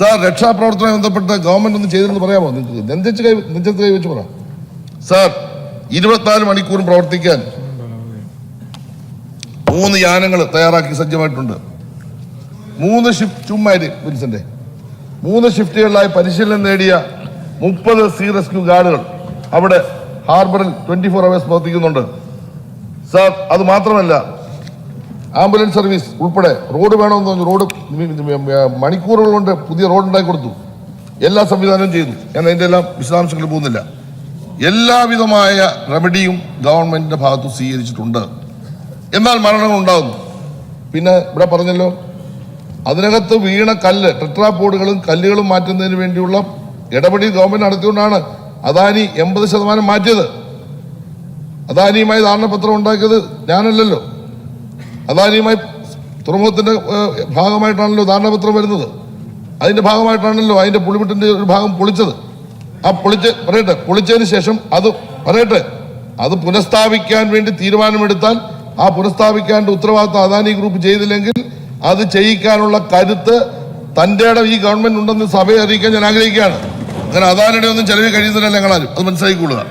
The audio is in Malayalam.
സാർ രക്ഷാപ്രവർത്തനവുമായി ബന്ധപ്പെട്ട് ഗവൺമെന്റ് ഒന്ന് ചെയ്തെന്ന് പറയാമോ? നിങ്ങൾക്ക് നെഞ്ചത്ത് കൈ നെഞ്ചത്ത് കൈ വെച്ച് പറ സാർ ഇരുപത്തിനാല് മണിക്കൂറും പ്രവർത്തിക്കാൻ മൂന്ന് യാനങ്ങൾ തയ്യാറാക്കി സജ്ജമായിട്ടുണ്ട്. മൂന്ന് ഷിഫ്റ്റ് ചുമ്മാര് വിൻസന്റെ മൂന്ന് ഷിഫ്റ്റുകളിലായി പരിശീലനം നേടിയ മുപ്പത് സീ റെസ്ക്യൂ ഗാർഡുകൾ അവിടെ ഹാർബറിൽ ട്വന്റി ഫോർ അവേഴ്സ് പ്രവർത്തിക്കുന്നുണ്ട്. സാർ അത് മാത്രമല്ല ആംബുലൻസ് സർവീസ് ഉൾപ്പെടെ റോഡ് വേണമെന്ന് പറഞ്ഞു. റോഡ് മണിക്കൂറുകൾ കൊണ്ട് പുതിയ റോഡ് ഉണ്ടാക്കി കൊടുത്തു. എല്ലാ സംവിധാനവും ചെയ്തു. ഞാൻ അതിന്റെ എല്ലാം വിശദാംശങ്ങളിൽ പോകുന്നില്ല. എല്ലാവിധമായ റെമഡിയും ഗവൺമെന്റിന്റെ ഭാഗത്ത് സ്വീകരിച്ചിട്ടുണ്ട്. എന്നാൽ മരണങ്ങൾ ഉണ്ടാകുന്നു. പിന്നെ ഇവിടെ പറഞ്ഞല്ലോ അതിനകത്ത് വീണ കല്ല് ടെട്രാപോഡുകളും കല്ലുകളും മാറ്റുന്നതിന് വേണ്ടിയുള്ള ഇടപെടി ഗവൺമെന്റ് നടത്തിക്കൊണ്ടാണ് അദാനി എൺപത് ശതമാനം മാറ്റിയത്. അദാനിയുമായി ധാരണപത്രം ഉണ്ടാക്കിയത് ഞാനല്ലല്ലോ. അദാനിയുമായി തുറമുഖത്തിന്റെ ഭാഗമായിട്ടാണല്ലോ ധാരണാപത്രം വരുന്നത്. അതിന്റെ ഭാഗമായിട്ടാണല്ലോ അതിന്റെ പുളിമുട്ടിന്റെ ഒരു ഭാഗം പൊളിച്ചത്. ആ പൊളിച്ച് പറയട്ടെ പൊളിച്ചതിന് ശേഷം അത് പറയട്ടെ അത് പുനഃസ്ഥാപിക്കാൻ വേണ്ടി തീരുമാനമെടുത്താൽ ആ പുനഃസ്ഥാപിക്കാന്റെ ഉത്തരവാദിത്തം അദാനി ഗ്രൂപ്പ് ചെയ്തില്ലെങ്കിൽ അത് ചെയ്യിക്കാനുള്ള കരുത്ത് തന്റെ ഇടം ഈ ഗവൺമെന്റ് ഉണ്ടെന്ന് സഭയെ അറിയിക്കാൻ ഞാൻ ആഗ്രഹിക്കുകയാണ്. അങ്ങനെ അദാനിയുടെ ഒന്നും ചെലവ് കഴിയുന്നില്ല ഞങ്ങളാരും. അത് മനസ്സിലാക്കിക്കൊള്ളുക.